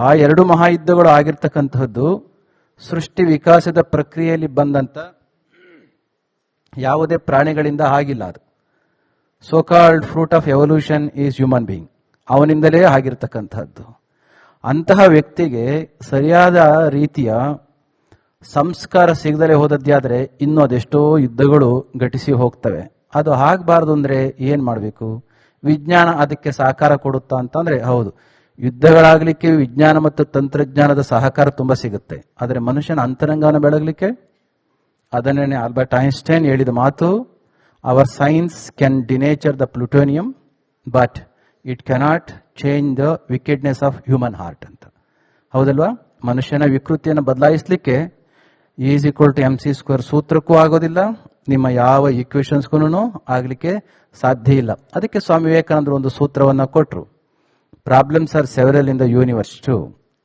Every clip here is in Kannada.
ಆ ಎರಡು ಮಹಾಯುದ್ಧಗಳು ಆಗಿರ್ತಕ್ಕಂತಹದ್ದು ಸೃಷ್ಟಿ ವಿಕಾಸದ ಪ್ರಕ್ರಿಯೆಯಲ್ಲಿ ಬಂದಂತ ಯಾವುದೇ ಪ್ರಾಣಿಗಳಿಂದ ಆಗಿಲ್ಲ ಅದು. So called fruit of evolution is human being ಅವನಿಂದಲೇ ಆಗಿರ್ತಕ್ಕಂಥದ್ದು ಅಂತಹ ವ್ಯಕ್ತಿಗೆ ಸರಿಯಾದ ರೀತಿಯ ಸಂಸ್ಕಾರ ಸಿಗದಲೇ ಹೋದದ್ದಾದರೆ ಇನ್ನೂ ಅದೆಷ್ಟೋ ಯುದ್ಧಗಳು ಘಟಿಸಿ ಹೋಗ್ತವೆ. ಅದು ಆಗಬಾರ್ದು ಅಂದರೆ ಏನು ಮಾಡಬೇಕು? ವಿಜ್ಞಾನ ಅದಕ್ಕೆ ಸಹಕಾರ ಕೊಡುತ್ತಾ ಅಂತಂದರೆ ಹೌದು. ಯುದ್ಧಗಳಾಗ್ಲಿಕ್ಕೆ ವಿಜ್ಞಾನ ಮತ್ತು ತಂತ್ರಜ್ಞಾನದ ಸಹಕಾರ ತುಂಬಾ ಸಿಗುತ್ತೆ. ಆದರೆ ಮನುಷ್ಯನ ಅಂತರಂಗನ ಬೆಳಗಲಿಕ್ಕೆ ಅದನ್ನೇ ಆಲ್ಬರ್ಟ್ ಐನ್ಸ್ಟೈನ್ ಹೇಳಿದ ಮಾತು our science can denature the plutonium but it cannot change the wickedness of human heart ಅಂತ. ಹೌದಲ್ವಾ? ಮನುಷ್ಯನ ವಿಕೃತಿಯನ್ನು ಬದಲಾಯಿಸಲಿಕ್ಕೆ is equal to M C square ಸೂತ್ರಕ್ಕೂ ಆಗೋದಿಲ್ಲ. ನಿಮ್ಮ ಯಾವ ಈಕ್ವೇಶನ್ಸ್ಗೂ ಆಗಲಿಕ್ಕೆ ಸಾಧ್ಯ ಇಲ್ಲ. ಅದಕ್ಕೆ ಸ್ವಾಮಿ ವಿವೇಕಾನಂದರು ಒಂದು ಸೂತ್ರವನ್ನು ಕೊಟ್ಟರು problems are several in the universe too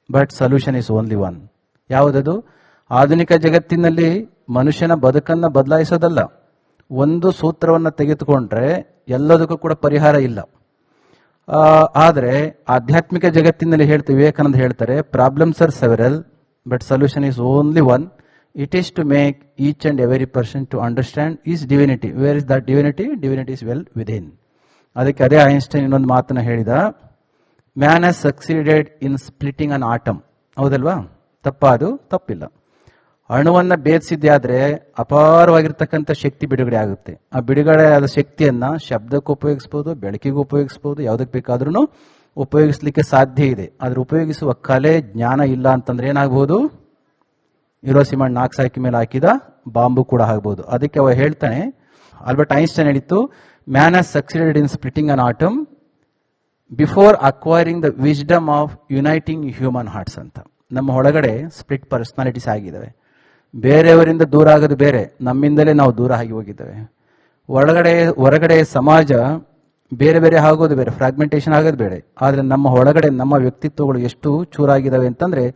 but solution is only one ಯಾವುದದು? ಆಧುನಿಕ ಜಗತ್ತಿನಲ್ಲಿ ಮನುಷ್ಯನ ಬದುಕನ್ನು ಬದಲಾಯಿಸೋದಲ್ಲ. ಒಂದು ಸೂತ್ರವನ್ನು ತೆಗೆದುಕೊಂಡ್ರೆ ಎಲ್ಲದಕ್ಕೂ ಕೂಡ ಪರಿಹಾರ ಇಲ್ಲ. ಆದರೆ ಆಧ್ಯಾತ್ಮಿಕ ಜಗತ್ತಿನಲ್ಲಿ ಹೇಳ್ತೀವಿ ವಿವೇಕಾನಂದ ಹೇಳ್ತಾರೆ problems are several but solution is only one it is to make each and every person to understand is divinity where is that divinity divinity is well within ಅದಕ್ಕೆ ಅದೇ ಐನ್ಸ್ಟೈನ್ ಇನ್ನೊಂದು ಮಾತನ್ನ ಹೇಳಿದ man has succeeded in splitting an atom ಹೌದಲ್ವಾ? ತಪ್ಪಾ ಅದು ತಪ್ಪಿಲ್ಲ. ಅಣುವನ್ನ ಭೇದಿಸಿದ್ದೆ ಆದ್ರೆ ಅಪಾರವಾಗಿರ್ತಕ್ಕಂಥ ಶಕ್ತಿ ಬಿಡುಗಡೆ ಆಗುತ್ತೆ. ಆ ಬಿಡುಗಡೆ ಆದ ಶಕ್ತಿಯನ್ನ ಶಬ್ದಕ್ಕೆ ಉಪಯೋಗಿಸ್ಬೋದು, ಬೆಳಕಿಗೆ ಉಪಯೋಗಿಸ್ಬೋದು ಯಾವುದಕ್ಕೆ ಬೇಕಾದ್ರೂ ಉಪಯೋಗಿಸ್ಲಿಕ್ಕೆ ಸಾಧ್ಯ ಇದೆ. ಆದ್ರೆ ಉಪಯೋಗಿಸುವ ಕಲೆ, ಜ್ಞಾನ ಇಲ್ಲ ಅಂತಂದ್ರೆ ಏನಾಗ್ಬೋದು? ಇರೋ ಸಿಮೆಂಟ್ ನಾಲ್ಕು ಸಾಕಿ ಮೇಲೆ ಹಾಕಿದ ಬಾಂಬು ಕೂಡ ಆಗ್ಬೋದು. ಅದಕ್ಕೆ ಅವ ಹೇಳ್ತಾನೆ, ಆಲ್ಬರ್ಟ್ ಐನ್ಸ್ಟೈನ್ ಹೇಳಿತ್ತು man has succeeded in splitting an atom before acquiring the wisdom of uniting human hearts ಅಂತ. ನಮ್ಮ ಒಳಗಡೆ ಸ್ಪ್ಲಿಟ್ ಪರ್ಸ್ನಾಲಿಟೀಸ್ ಆಗಿದ್ದಾವೆ ಬೇರೆಯವರಿಂದ ದೂರ ಆಗೋದು ಬೇರೆ, ನಮ್ಮಿಂದಲೇ ನಾವು ದೂರ ಆಗಿ ಹೋಗಿದ್ದೇವೆ. ಒಳಗಡೆ, ಹೊರಗಡೆ ಸಮಾಜ ಬೇರೆ ಬೇರೆ ಆಗೋದು ಬೇರೆ ಫ್ರಾಗ್ಮೆಂಟೇಷನ್ ಆಗೋದು ಬೇರೆ. ಆದರೆ ನಮ್ಮ ಒಳಗಡೆ ನಮ್ಮ ವ್ಯಕ್ತಿತ್ವಗಳು ಎಷ್ಟು ಚೂರಾಗಿದ್ದಾವೆ ಅಂತಂದರೆ,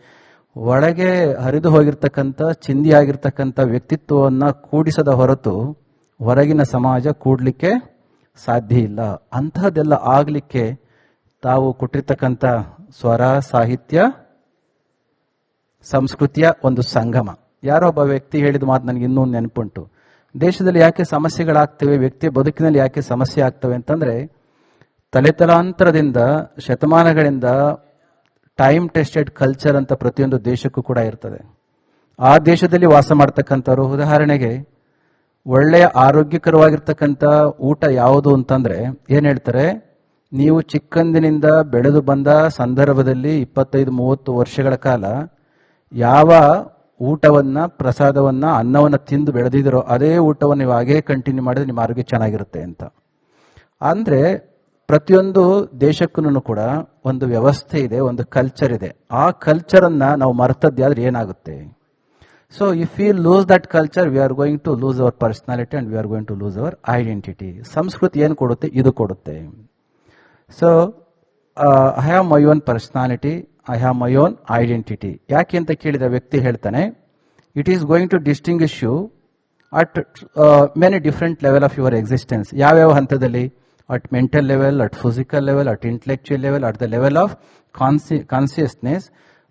ಒಳಗೆ ಹರಿದು ಹೋಗಿರ್ತಕ್ಕಂಥ ಚಿಂದಿಯಾಗಿರ್ತಕ್ಕಂಥ ವ್ಯಕ್ತಿತ್ವವನ್ನು ಕೂಡಿಸದ ಹೊರತು ಹೊರಗಿನ ಸಮಾಜ ಕೂಡಲಿಕ್ಕೆ ಸಾಧ್ಯ ಇಲ್ಲ. ಅಂತಹದ್ದೆಲ್ಲ ಆಗ್ಲಿಕ್ಕೆ ತಾವು ಕೊಟ್ಟಿರ್ತಕ್ಕಂಥ ಸ್ವರ, ಸಾಹಿತ್ಯ, ಸಂಸ್ಕೃತಿಯ ಒಂದು ಸಂಗಮ. ಯಾರೋ ಒಬ್ಬ ವ್ಯಕ್ತಿ ಹೇಳಿದ ಮಾತು ನನಗೆ ಇನ್ನೂ ನೆನಪುಂಟು. ದೇಶದಲ್ಲಿ ಯಾಕೆ ಸಮಸ್ಯೆಗಳಾಗ್ತವೆ ವ್ಯಕ್ತಿಯ ಬದುಕಿನಲ್ಲಿ ಯಾಕೆ ಸಮಸ್ಯೆ ಆಗ್ತವೆ ಅಂತಂದ್ರೆ, ತಲೆತಲಾಂತರದಿಂದ, ಶತಮಾನಗಳಿಂದ ಟೈಮ್ ಟೆಸ್ಟೆಡ್ ಕಲ್ಚರ್ ಅಂತ ಪ್ರತಿಯೊಂದು ದೇಶಕ್ಕೂ ಕೂಡ ಇರ್ತದೆ. ಆ ದೇಶದಲ್ಲಿ ವಾಸ ಮಾಡ್ತಕ್ಕಂಥವ್ರು, ಉದಾಹರಣೆಗೆ, ಒಳ್ಳೆಯ ಆರೋಗ್ಯಕರವಾಗಿರ್ತಕ್ಕಂಥ ಊಟ ಯಾವುದು ಅಂತಂದ್ರೆ, ಏನು ಹೇಳ್ತಾರೆ? ನೀವು ಚಿಕ್ಕಂದಿನಿಂದ ಬೆಳೆದು ಬಂದ ಸಂದರ್ಭದಲ್ಲಿ ಇಪ್ಪತ್ತೈದು, ಮೂವತ್ತು ವರ್ಷಗಳ ಕಾಲ ಯಾವ ಊಟವನ್ನ, ಪ್ರಸಾದವನ್ನ, ಅನ್ನವನ್ನ ತಿಂದು ಬೆಳೆದಿದ್ದೀರೋ ಅದೇ ಊಟವನ್ನು ನೀವು ಹಾಗೇ ಕಂಟಿನ್ಯೂ ಮಾಡಿದ್ರೆ ನಿಮ್ಮ ಆರೋಗ್ಯ ಚೆನ್ನಾಗಿರುತ್ತೆ ಅಂತ. ಅಂದ್ರೆ ಪ್ರತಿಯೊಂದು ದೇಶಕ್ಕೂ ಕೂಡ ಒಂದು ವ್ಯವಸ್ಥೆ ಇದೆ, ಒಂದು ಕಲ್ಚರ್ ಇದೆ. ಆ ಕಲ್ಚರ್ ಅನ್ನ ನಾವು ಮರ್ತದ್ದಾದ್ರೆ ಏನಾಗುತ್ತೆ? So if you lose that culture we are going to lose our personality and we are going to lose our identity ಸಂಸ್ಕೃತಿ ಏನು ಕೊಡುತ್ತೆ? ಇದು ಕೊಡುತ್ತೆ. So I have my own personality I have my own identity ಯಾಕೆ ಅಂತ ಕೇಳಿದ ವ್ಯಕ್ತಿ ಹೇಳ್ತಾನೆ it is going to distinguish you at many different level of your existence ಯಾವ್ಯಾವ ಹಂತದಲ್ಲಿ? At mental level at physical level at intellectual level at the level of consciousness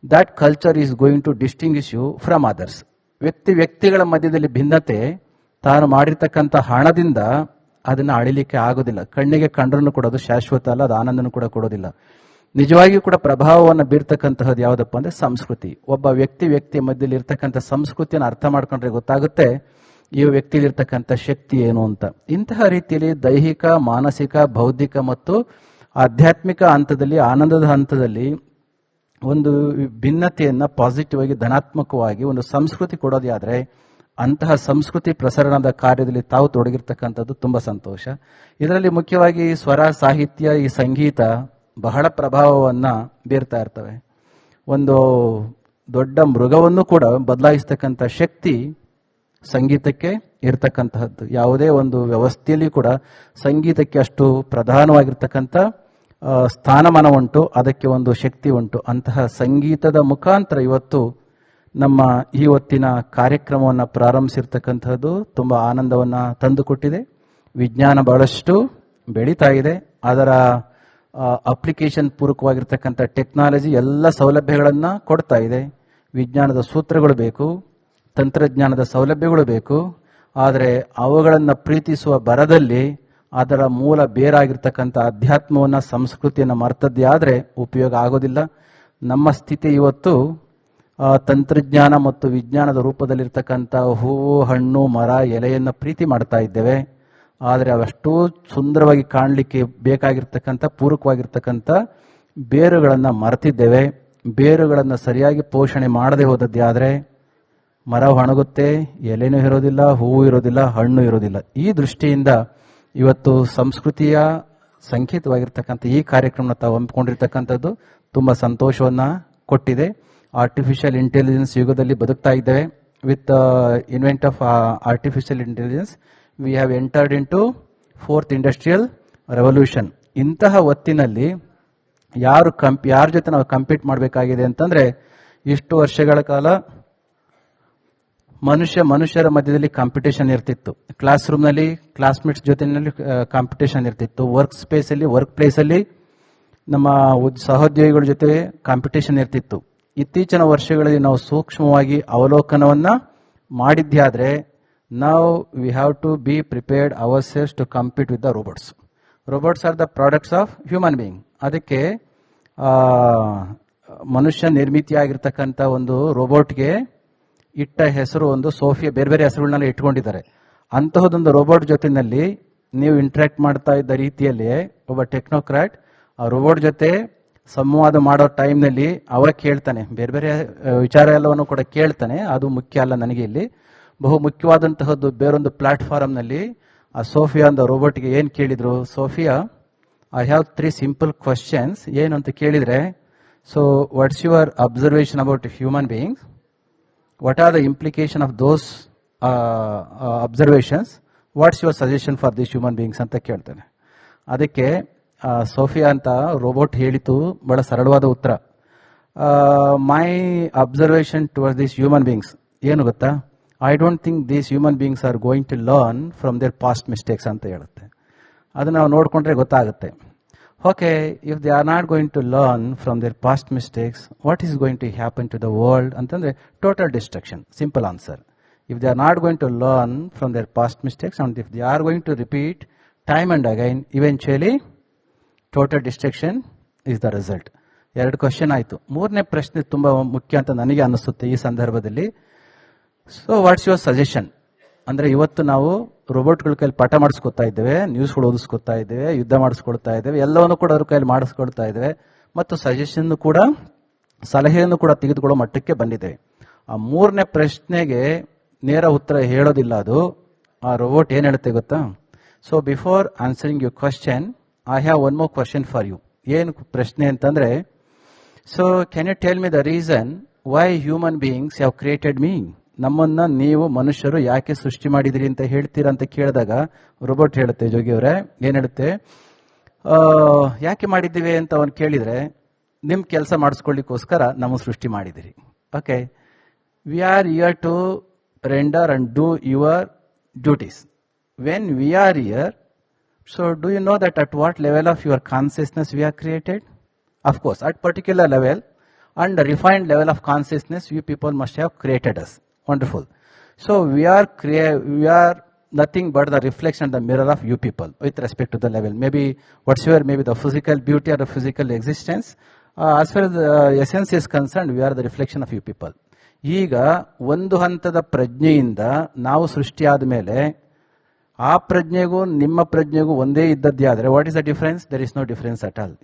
that culture is going to distinguish you from others ವ್ಯಕ್ತಿ, ವ್ಯಕ್ತಿಗಳ ಮಧ್ಯದಲ್ಲಿ ಭಿನ್ನತೆ ತಾನು ಮಾಡಿರ್ತಕ್ಕಂಥ ಹಣದಿಂದ ಅದನ್ನ ಅಳಿಲಿಕ್ಕೆ ಆಗೋದಿಲ್ಲ. ಕಣ್ಣಿಗೆ ಕಂಡ್ರನ್ನು ಕೊಡೋದು ಶಾಶ್ವತ ಅಲ್ಲ, ಅದು ಆನಂದನೂ ಕೂಡ ಕೊಡೋದಿಲ್ಲ. ನಿಜವಾಗಿಯೂ ಕೂಡ ಪ್ರಭಾವವನ್ನು ಬೀರ್ತಕ್ಕಂತಹದ್ದು ಯಾವುದಪ್ಪ ಅಂದ್ರೆ ಸಂಸ್ಕೃತಿ. ಒಬ್ಬ ವ್ಯಕ್ತಿ ವ್ಯಕ್ತಿಯ ಮಧ್ಯದಲ್ಲಿ ಇರ್ತಕ್ಕಂಥ ಸಂಸ್ಕೃತಿಯನ್ನು ಅರ್ಥ ಮಾಡ್ಕೊಂಡ್ರೆ ಗೊತ್ತಾಗುತ್ತೆ, ಈ ವ್ಯಕ್ತಿಲಿರ್ತಕ್ಕಂಥ ಶಕ್ತಿ ಏನು ಅಂತ. ಇಂತಹ ರೀತಿಯಲ್ಲಿ ದೈಹಿಕ, ಮಾನಸಿಕ, ಬೌದ್ಧಿಕ ಮತ್ತು ಆಧ್ಯಾತ್ಮಿಕ ಹಂತದಲ್ಲಿ, ಆನಂದದ ಹಂತದಲ್ಲಿ ಒಂದು ಭಿನ್ನತೆಯನ್ನ ಪಾಸಿಟಿವ್ ಆಗಿ, ಧನಾತ್ಮಕವಾಗಿ ಒಂದು ಸಂಸ್ಕೃತಿ ಕೊಡೋದೇ ಆದ್ರೆ ಅಂತಹ ಸಂಸ್ಕೃತಿ ಪ್ರಸರಣದ ಕಾರ್ಯದಲ್ಲಿ ತಾವು ತೊಡಗಿರ್ತಕ್ಕಂಥದ್ದು ತುಂಬ ಸಂತೋಷ. ಇದರಲ್ಲಿ ಮುಖ್ಯವಾಗಿ ಸ್ವರ, ಸಾಹಿತ್ಯ, ಈ ಸಂಗೀತ ಬಹಳ ಪ್ರಭಾವವನ್ನ ಬೀರ್ತಾ ಇರ್ತವೆ. ಒಂದು ದೊಡ್ಡ ಮೃಗವನ್ನು ಕೂಡ ಬದಲಾಯಿಸ್ತಕ್ಕಂಥ ಶಕ್ತಿ ಸಂಗೀತಕ್ಕೆ ಇರತಕ್ಕಂತಹದ್ದು. ಯಾವುದೇ ಒಂದು ವ್ಯವಸ್ಥೆಯಲ್ಲಿ ಕೂಡ ಸಂಗೀತಕ್ಕೆ ಅಷ್ಟು ಪ್ರಧಾನವಾಗಿರ್ತಕ್ಕಂಥ ಸ್ಥಾನಮಾನ ಉಂಟು, ಅದಕ್ಕೆ ಒಂದು ಶಕ್ತಿ ಉಂಟು. ಅಂತಹ ಸಂಗೀತದ ಮುಖಾಂತರ ಇವತ್ತು ನಮ್ಮ ಈ ಹೊತ್ತಿನ ಕಾರ್ಯಕ್ರಮವನ್ನು ಪ್ರಾರಂಭಿಸಿರ್ತಕ್ಕಂಥದ್ದು ತುಂಬ ಆನಂದವನ್ನು ತಂದುಕೊಟ್ಟಿದೆ. ವಿಜ್ಞಾನ ಬಹಳಷ್ಟು ಬೆಳೀತಾ ಇದೆ. ಅದರ ಅಪ್ಲಿಕೇಶನ್ ಪೂರ್ವಕವಾಗಿರ್ತಕ್ಕಂಥ ಟೆಕ್ನಾಲಜಿ ಎಲ್ಲ ಸೌಲಭ್ಯಗಳನ್ನು ಕೊಡ್ತಾ ಇದೆ. ವಿಜ್ಞಾನದ ಸೂತ್ರಗಳು ಬೇಕು, ತಂತ್ರಜ್ಞಾನದ ಸೌಲಭ್ಯಗಳು ಬೇಕು, ಆದರೆ ಅವುಗಳನ್ನು ಪ್ರೀತಿಸುವ ಬರದಲ್ಲಿ ಅದರ ಮೂಲ ಬೇರಾಗಿರ್ತಕ್ಕಂಥ ಅಧ್ಯಾತ್ಮವನ್ನು, ಸಂಸ್ಕೃತಿಯನ್ನು ಮರ್ತದ್ದೇ ಆದರೆ ಉಪಯೋಗ ಆಗೋದಿಲ್ಲ. ನಮ್ಮ ಸ್ಥಿತಿ ಇವತ್ತು ತಂತ್ರಜ್ಞಾನ ಮತ್ತು ವಿಜ್ಞಾನದ ರೂಪದಲ್ಲಿರ್ತಕ್ಕಂಥ ಹೂವು ಹಣ್ಣು, ಮರ, ಎಲೆಯನ್ನು ಪ್ರೀತಿ ಮಾಡ್ತಾ ಇದ್ದೇವೆ. ಆದರೆ ಅವಷ್ಟೂ ಸುಂದರವಾಗಿ ಕಾಣಲಿಕ್ಕೆ ಬೇಕಾಗಿರ್ತಕ್ಕಂಥ, ಪೂರಕವಾಗಿರ್ತಕ್ಕಂಥ ಬೇರುಗಳನ್ನು ಮರೆತಿದ್ದೇವೆ. ಬೇರುಗಳನ್ನು ಸರಿಯಾಗಿ ಪೋಷಣೆ ಮಾಡದೆ ಹೋದದ್ದೇ ಆದರೆ ಮರ ಒಣಗುತ್ತೆ, ಎಲೆನೂ ಇರೋದಿಲ್ಲ, ಹೂವು ಇರೋದಿಲ್ಲ, ಹಣ್ಣು ಇರೋದಿಲ್ಲ. ಈ ದೃಷ್ಟಿಯಿಂದ ಇವತ್ತು ಸಂಸ್ಕೃತಿಯ ಸಂಕೇತವಾಗಿರ್ತಕ್ಕಂಥ ಈ ಕಾರ್ಯಕ್ರಮನ ತಾವು ಹಮ್ಮಿಕೊಂಡಿರ್ತಕ್ಕಂಥದ್ದು ತುಂಬ ಸಂತೋಷವನ್ನು ಕೊಟ್ಟಿದೆ. ಆರ್ಟಿಫಿಷಿಯಲ್ ಇಂಟೆಲಿಜೆನ್ಸ್ ಯುಗದಲ್ಲಿ ಬದುಕ್ತಾ ಇದ್ದೇವೆ. With invent of artificial intelligence we have entered into fourth industrial revolution ಇಂತಹ ಹೊತ್ತಿನಲ್ಲಿ ಯಾರು ಕಂಪ್, ಯಾರ ಜೊತೆ ನಾವು ಕಂಪೀಟ್ ಮಾಡಬೇಕಾಗಿದೆ ಅಂತಂದ್ರೆ, ಇಷ್ಟು ವರ್ಷಗಳ ಕಾಲ ಮನುಷ್ಯ ಮನುಷ್ಯರ ಮಧ್ಯದಲ್ಲಿ ಕಾಂಪಿಟೇಷನ್ ಇರ್ತಿತ್ತು. ಕ್ಲಾಸ್ ರೂಮ್ನಲ್ಲಿ ಕ್ಲಾಸ್ಮೇಟ್ಸ್ ಜೊತೆನಲ್ಲಿ ಕಾಂಪಿಟೇಷನ್ ಇರ್ತಿತ್ತು. ವರ್ಕ್ ಸ್ಪೇಸಲ್ಲಿ ವರ್ಕ್ ಪ್ಲೇಸಲ್ಲಿ ನಮ್ಮ ಸಹೋದ್ಯೋಗಿಗಳ ಜೊತೆ ಕಾಂಪಿಟೇಷನ್ ಇರ್ತಿತ್ತು. ಇತ್ತೀಚಿನ ವರ್ಷಗಳಲ್ಲಿ ನಾವು ಸೂಕ್ಷ್ಮವಾಗಿ ಅವಲೋಕನವನ್ನ ಮಾಡಿದ್ದೇ ನಾವ್ ನಾವು we have to be prepared ourselves to compete with the robots robots are the products of human being ಅದಕ್ಕೆ ಮನುಷ್ಯ ನಿರ್ಮಿತಿಯಾಗಿರ್ತಕ್ಕಂಥ ಒಂದು ರೋಬೋಟ್ಗೆ ಇಟ್ಟ ಹೆಸರು, ಒಂದು ಸೋಫಿಯಾ, ಬೇರೆ ಬೇರೆ ಹೆಸರುಗಳನ್ನೆಲ್ಲ ಇಟ್ಕೊಂಡಿದ್ದಾರೆ. ಅಂತಹದೊಂದು ರೋಬೋಟ್ ಜೊತೆಯಲ್ಲಿ ನೀವು ಇಂಟ್ರಾಕ್ಟ್ ಮಾಡ್ತಾ ಇದ್ದ ರೀತಿಯಲ್ಲಿ ಒಬ್ಬ ಟೆಕ್ನೋಕ್ರಾಟ್ ಆ ರೋಬೋಟ್ ಜೊತೆ ಸಂವಾದ ಮಾಡೋ ಟೈಮ್ನಲ್ಲಿ ಅವ ಕೇಳ್ತಾನೆ. ಬೇರೆ ಬೇರೆ ವಿಚಾರ ಎಲ್ಲವನ್ನು ಕೂಡ ಕೇಳ್ತಾನೆ. ಅದು ಮುಖ್ಯ ಅಲ್ಲ ನನಗೆ ಇಲ್ಲಿ. ಬಹು ಮುಖ್ಯವಾದಂತಹದ್ದು ಬೇರೊಂದು ಪ್ಲಾಟ್ಫಾರ್ಮ್ನಲ್ಲಿ ಆ ಸೋಫಿಯಾ ಅಂದ ರೋಬೋಟ್ಗೆ ಏನು ಕೇಳಿದ್ರು? Sophia I have three simple questions ಏನು ಅಂತ ಕೇಳಿದರೆ so what's your observation about human beings what are the implication of those uh, what's your suggestion for this human beings ಅಂತ ಕೇಳ್ತಾನೆ. ಅದಕ್ಕೆ ಸೋಫಿಯಾ ಅಂತ ರೋಬೋಟ್ ಹೇಳಿತು, ಬಹಳ ಸರಳವಾದ ಉತ್ತರ. My observation towards this human beings ಏನು ಗೊತ್ತಾ? I don't think these human beings are going to learn from their past mistakes ಅಂತ ಹೇಳುತ್ತೆ. ಅದನ್ನ ನಾವು ನೋಡಿಕೊಂಡ್ರೆ ಗೊತ್ತಾಗುತ್ತೆ. Okay if they are not going to learn from their past mistakes what is going to happen to the world ಅಂತಂದ್ರೆ total destruction simple answer if they are not going to learn from their past mistakes and if they are going to repeat time and again eventually total destruction is the result ಎರಡು ಕ್ವಶನ್ ಆಯಿತು. ಮೂರನೇ ಪ್ರಶ್ನೆ ತುಂಬ ಮುಖ್ಯ ಅಂತ ನನಗೆ ಅನಿಸುತ್ತೆ ಈ ಸಂದರ್ಭದಲ್ಲಿ. ಸೊ ವಾಟ್ಸ್ ಯುವರ್ ಸಜೆಷನ್ ಅಂದರೆ ಇವತ್ತು ನಾವು ರೋಬೋಟ್ಗಳ ಕೈಲಿ ಪಾಠ ಮಾಡಿಸ್ಕೊತಾ ಇದ್ದೇವೆ ನ್ಯೂಸ್ಗಳು ಓದಿಸ್ಕೊತಾ ಇದ್ದೇವೆ, ಯುದ್ಧ ಮಾಡಿಸ್ಕೊಳ್ತಾ ಇದ್ದೇವೆ, ಎಲ್ಲವನ್ನು ಕೂಡ ಅವ್ರ ಕೈಲಿ ಮಾಡಿಸ್ಕೊಳ್ತಾ ಇದ್ದೇವೆ. ಮತ್ತು ಸಜೆಷನ್ ಕೂಡ, ಸಲಹೆಯನ್ನು ಕೂಡ ತೆಗೆದುಕೊಳ್ಳೋ ಮಟ್ಟಕ್ಕೆ ಬಂದಿದೆ ಆ ಮೂರನೇ ಪ್ರಶ್ನೆಗೆ ನೇರ ಉತ್ತರ ಹೇಳೋದಿಲ್ಲ ಅದು. ಆ ರೋಬೋಟ್ ಏನು ಹೇಳುತ್ತೆ ಗೊತ್ತಾ? So before answering you question I have one more question for you ಏನು ಪ್ರಶ್ನೆ ಅಂತಂದ್ರೆ so can you tell me the reason why human beings have created me ನಮ್ಮನ್ನ ನೀವು ಮನುಷ್ಯರು ಯಾಕೆ ಸೃಷ್ಟಿ ಮಾಡಿದಿರಿ ಅಂತ ಹೇಳ್ತೀರಾ ಅಂತ ಕೇಳಿದಾಗ ರೋಬೋಟ್ ಹೇಳುತ್ತೆ, ಜೋಗಿ ಅವರೇ. ಏನ್ ಹೇಳುತ್ತೆ? ಯಾಕೆ ಮಾಡಿದ್ದೀವಿ ಅಂತ ಅವನು ಕೇಳಿದ್ರೆ ನಿಮ್ಮ ಕೆಲಸ ಮಾಡಿಸ್ಕೊಳ್ಳಿಕ್ಕೋಸ್ಕರ ನಮ್ಮ ಸೃಷ್ಟಿ ಮಾಡಿದಿರಿ okay we are here to render and do your duties when we are here So do you know that at what level of your consciousness we are created? Of course, at particular level and a refined level of consciousness, you people must have created us. Wonderful. So we are crea- we are nothing but the reflection and the mirror of you people with respect to the level. Maybe whatsoever, maybe the physical beauty or the physical existence. Uh, as far as the essence is concerned, we are the reflection of you people. ಈಗ ಒಂದು ಹಂತದ ಪ್ರಜ್ಞೆಯಿಂದ ನಾವು ಸೃಷ್ಟಿಯಾದ ಮೇಲೆ ಆ ಪ್ರಜ್ಞೆಗೂ, ನಿಮ್ಮ ಪ್ರಜ್ಞೆಗೂ ಒಂದೇ ಇದ್ದದ್ದೇ ಆದರೆ what is the difference there is no difference at all